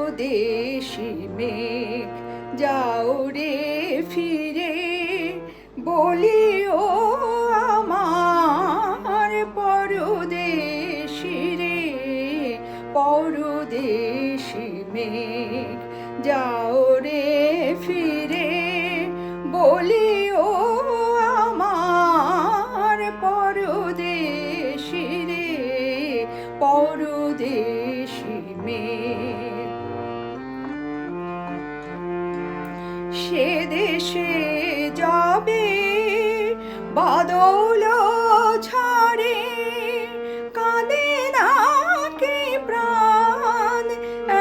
পরদেশি মেঘ, যাও রে ফিরে, বলিও আমার পরদেশি রে, পরদেশি মেঘ, যাও রে ফিরে, বলিও আমার পরদেশি রে, পরদেশি মেঘ। সে দেশে যাবে বাদল ছাড়ে কাঁদে না প্রাণ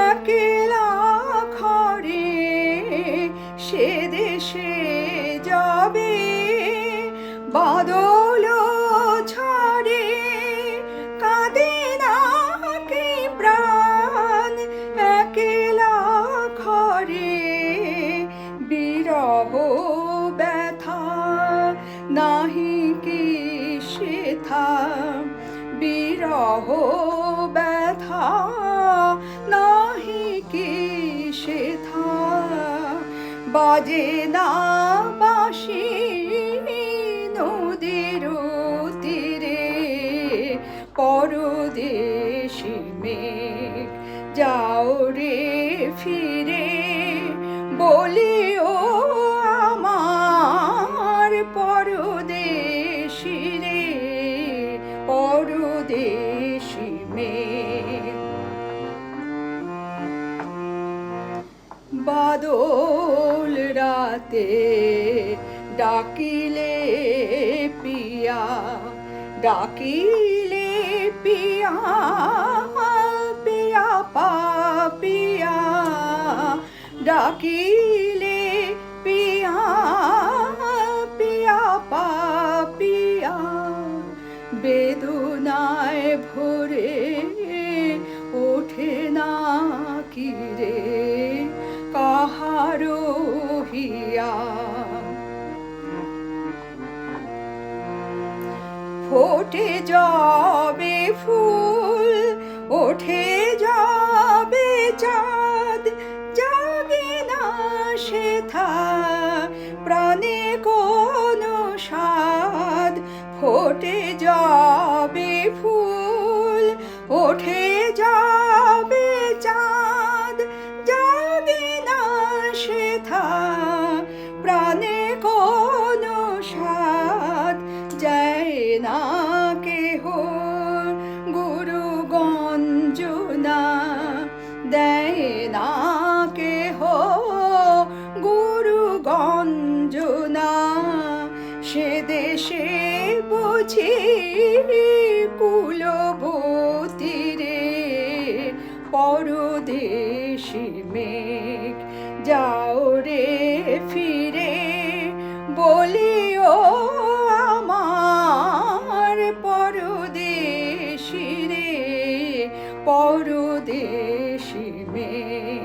একলা ঘরে। সে দেশে যাবে বাদল বিরহ ব্যথা নাহি কি সেথা। বিরহ ব্যথা নাহি কি সেথা। বাজে না বাসি নদীর তীরে, পরদেশি মেঘ যাও রে ফিরে বলিও পরদেশি মেঘ বাদল রাতে ডাকিলে পিয়া ডাকিলে পিয়া পিয়া পাপিয়া ডাকিলে পিয়া পিয়া পাপিয়া বেদনায় ভরে ওঠে না কিরে কাহারো হিয়া? ফোটে যাবে ফুল, ওঠে যাবে চাঁদ, জাগে না সেথা, প্রাণে কোনো স্বাদ। ফোটে ফুল ওঠে যাবে চাঁদ জাগে না সেথা প্রাণে কোনো স্বাদ যায় না কেহ। গুরু গঞ্জনা দেয় না কেহ। গুরু গঞ্জনা সে দেশে বুঝি রে পরদেশি মেঘ যাও রে ফিরে বলিও আমার পরদেশি রে পরদেশি মেঘ।